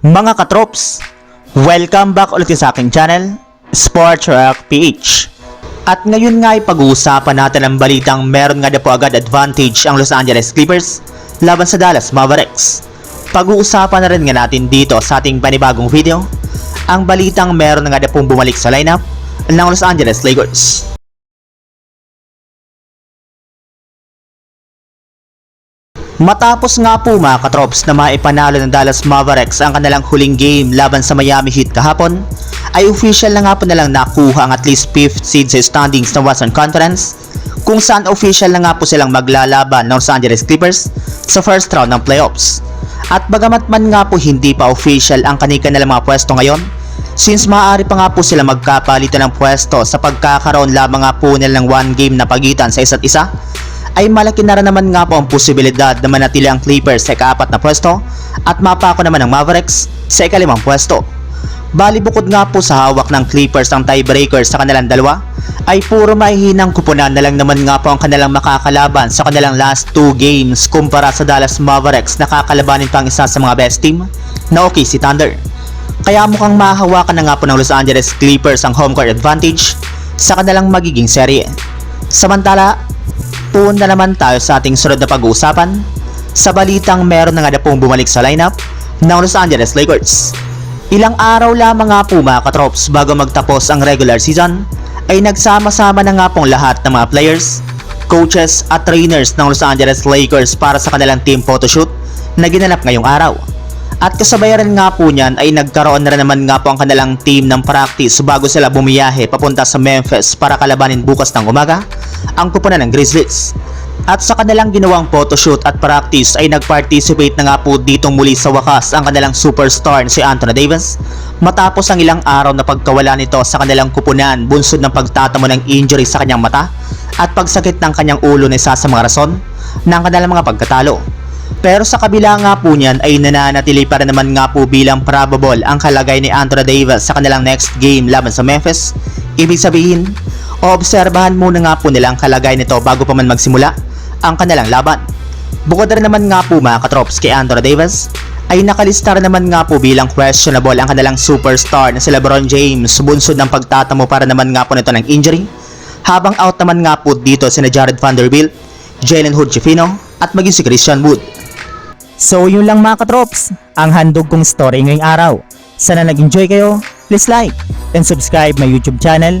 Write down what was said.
Mga katrops, welcome back ulit sa aking channel, Sports Rock PH. At ngayon nga ay pag-uusapan natin ang balitang meron nga na po agad advantage ang Los Angeles Clippers laban sa Dallas Mavericks. Pag-uusapan na rin nga natin dito sa ating panibagong video ang balitang meron nga na pong bumalik sa lineup ng Los Angeles Lakers. Matapos nga po mga katrops na maipanalo ng Dallas Mavericks ang kanilang huling game laban sa Miami Heat kahapon, ay official na nga po nalang nakuha ang at least 5th seed sa standings ng Western Conference kung saan official na nga po silang maglalaban ng Los Angeles Clippers sa first round ng playoffs. At bagamat man nga po hindi pa official ang kanika nilang mga pwesto ngayon, since maaari pa nga po sila magkapalitan ng pwesto sa pagkakaroon lamang nga po nila ng one game na pagitan sa isa't isa, ay malaki na rin naman nga po ang posibilidad na manatili ang Clippers sa ikaapat na pwesto at mapako naman ang Mavericks sa ikalimang pwesto. Bali bukod nga po sa hawak ng Clippers ang tiebreaker sa kanilang dalawa, ay puro mahihinang kupunan na lang naman nga po ang kanilang makakalaban sa kanilang last two games kumpara sa Dallas Mavericks na kakalabanin pa ang isa sa mga best team na si Thunder. Kaya mukhang mahahawakan na nga po ng Los Angeles Clippers ang home court advantage sa kanilang magiging serye. Samantala, Punta naman tayo sa ating sunod na pag-uusapan sa balitang meron na nga na pong bumalik sa lineup ng Los Angeles Lakers. Ilang araw lamang nga po mga katrops bago magtapos ang regular season ay nagsama-sama na nga pong lahat ng mga players, coaches at trainers ng Los Angeles Lakers para sa kanilang team photoshoot na ginanap ngayong araw. At kasabay rin nga po niyan ay nagkaroon na rin naman nga po ang kanilang team ng practice bago sila bumiyahe papunta sa Memphis para kalabanin bukas ng umaga ang kupunan ng Grizzlies. At sa kanilang ginawang photoshoot at practice ay nag-participate na nga po ditong muli sa wakas ang kanilang superstar si Anthony Davis matapos ang ilang araw na pagkawala nito sa kanilang kupunan bunsod ng pagtatamo ng injury sa kanyang mata at pagsakit ng kanyang ulo na isa sa mga rason ng kanilang mga pagkatalo. Pero sa kabila nga po niyan ay nananatili pa rin naman nga po bilang probable ang kalagay ni Anthony Davis sa kanilang next game laban sa Memphis. Ibig sabihin, oobserbahan muna nga po nila ang kalagay nito bago pa man magsimula ang kanilang laban. Bukod rin naman nga po mga katrops kay Anthony Davis, ay nakalista rin naman nga po bilang questionable ang kanilang superstar na si LeBron James bunsod ng pagtatamo para naman nga po nito ng injury. Habang out naman nga po dito sina Jared Vanderbilt, Jalen Hood Chifino at maging si Christian Wood. So yun lang mga katrops, ang handog kong story ngayong araw. Sana nag-enjoy kayo, please like and subscribe my YouTube channel,